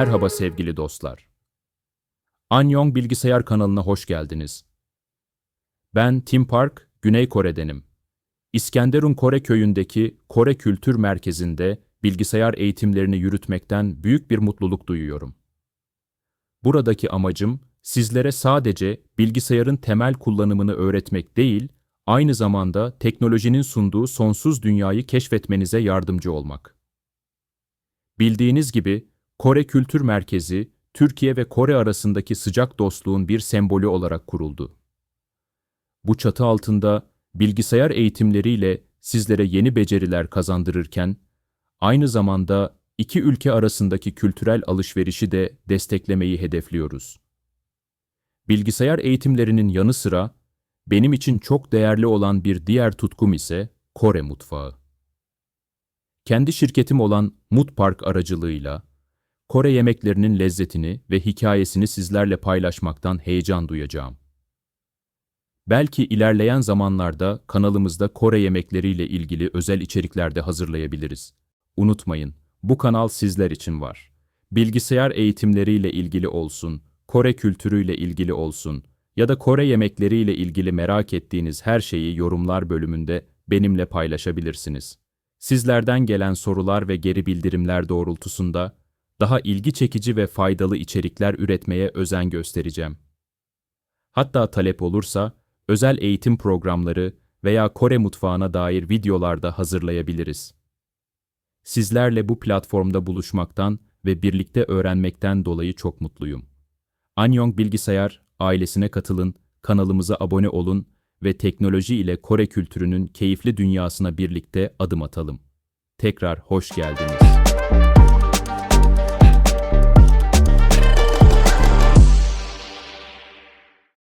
Merhaba sevgili dostlar. Anyong Bilgisayar kanalına hoş geldiniz. Ben Tim Park, Güney Kore'denim. İskenderun Kore köyündeki Kore Kültür Merkezi'nde bilgisayar eğitimlerini yürütmekten büyük bir mutluluk duyuyorum. Buradaki amacım sizlere sadece bilgisayarın temel kullanımını öğretmek değil, aynı zamanda teknolojinin sunduğu sonsuz dünyayı keşfetmenize yardımcı olmak. Bildiğiniz gibi Kore Kültür Merkezi, Türkiye ve Kore arasındaki sıcak dostluğun bir sembolü olarak kuruldu. Bu çatı altında bilgisayar eğitimleriyle sizlere yeni beceriler kazandırırken, aynı zamanda iki ülke arasındaki kültürel alışverişi de desteklemeyi hedefliyoruz. Bilgisayar eğitimlerinin yanı sıra, benim için çok değerli olan bir diğer tutkum ise Kore mutfağı. Kendi şirketim olan Mutpark aracılığıyla, Kore yemeklerinin lezzetini ve hikayesini sizlerle paylaşmaktan heyecan duyacağım. Belki ilerleyen zamanlarda kanalımızda Kore yemekleriyle ilgili özel içerikler de hazırlayabiliriz. Unutmayın, bu kanal sizler için var. Bilgisayar eğitimleriyle ilgili olsun, Kore kültürüyle ilgili olsun ya da Kore yemekleriyle ilgili merak ettiğiniz her şeyi yorumlar bölümünde benimle paylaşabilirsiniz. Sizlerden gelen sorular ve geri bildirimler doğrultusunda daha ilgi çekici ve faydalı içerikler üretmeye özen göstereceğim. Hatta talep olursa özel eğitim programları veya Kore mutfağına dair videolar da hazırlayabiliriz. Sizlerle bu platformda buluşmaktan ve birlikte öğrenmekten dolayı çok mutluyum. Anyong Bilgisayar ailesine katılın, kanalımıza abone olun ve teknoloji ile Kore kültürünün keyifli dünyasına birlikte adım atalım. Tekrar hoş geldiniz.